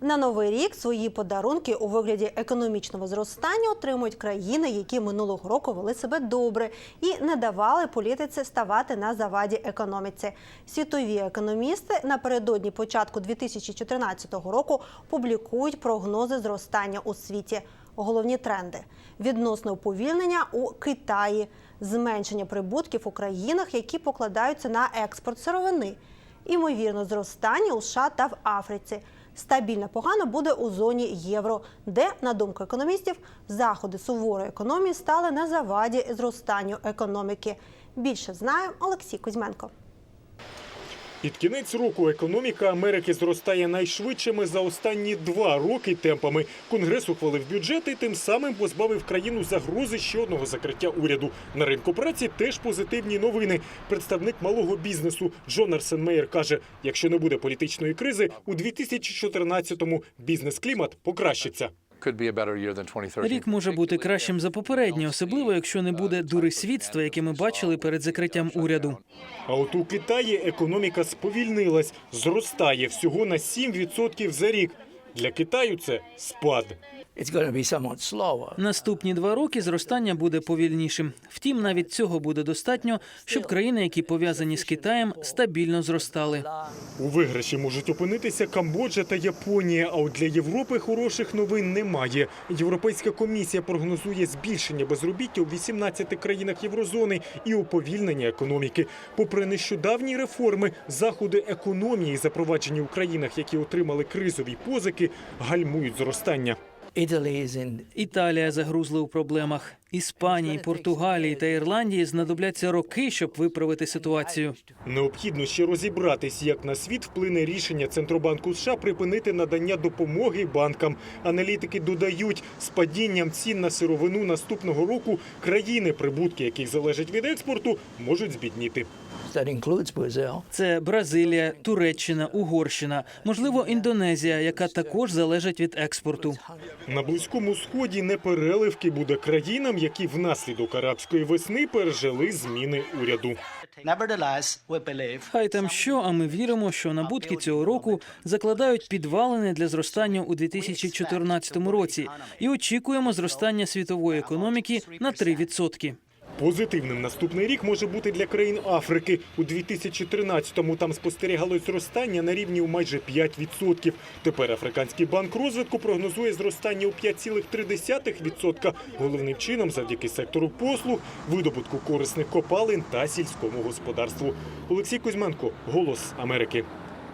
На новий рік свої подарунки у вигляді економічного зростання отримують країни, які минулого року вели себе добре і не давали політиці ставати на заваді економіці. Світові економісти напередодні початку 2014 року публікують прогнози зростання у світі. Головні тренди: відносне уповільнення у Китаї, зменшення прибутків у країнах, які покладаються на експорт сировини, імовірно зростання у США та в Африці. Стабільно погано буде у зоні євро, де, на думку економістів, заходи суворої економії стали на заваді зростанню економіки. Більше знає Олексій Кузьменко. Під кінець року економіка Америки зростає найшвидшими за останні два роки темпами. Конгрес ухвалив бюджет і тим самим позбавив країну загрози ще одного закриття уряду. На ринку праці теж позитивні новини. Представник малого бізнесу Джон Арсен Мейер каже: якщо не буде політичної кризи, у 2014-му бізнес-клімат покращиться. Could be a better year than 2013. Рік може бути кращим за попередній, особливо якщо не буде дурисвітства, яке ми бачили перед закриттям уряду. А от у Китаї економіка сповільнилась, зростає всього на 7% за рік. Для Китаю це спад. It's going to be somewhat slower. Наступні два роки зростання буде повільнішим. Втім, навіть цього буде достатньо, щоб країни, які пов'язані з Китаєм, стабільно зростали. У виграші можуть опинитися Камбоджа та Японія. А от для Європи хороших новин немає. Європейська комісія прогнозує збільшення безробіття у 18 країнах єврозони і уповільнення економіки. Попри нещодавні реформи, заходи економії, запроваджені у країнах, які отримали кризові позики, гальмують зростання. Італія загрузла у проблемах. Іспанії, Португалії та Ірландії знадобляться роки, щоб виправити ситуацію. Необхідно ще розібратись, як на світ вплине рішення Центробанку США припинити надання допомоги банкам. Аналітики додають, з падінням цін на сировину наступного року країни, прибутки яких залежать від експорту, можуть збідніти. that. Це Бразилія, Туреччина, Угорщина, можливо, Індонезія, яка також залежить від експорту. На близькому сході непереливки буде країнам, які внаслідок арабської весни пережили зміни уряду. Хай там що, а ми віримо, що набутки цього року закладають підвалини для зростання у 2014 році і очікуємо зростання світової економіки на 3%. Позитивним наступний рік може бути для країн Африки. У 2013-му там спостерігалось зростання на рівні у майже 5%. Тепер Африканський банк розвитку прогнозує зростання у 5,3%. Головним чином завдяки сектору послуг, видобутку корисних копалин та сільському господарству. Олексій Кузьменко, Голос Америки.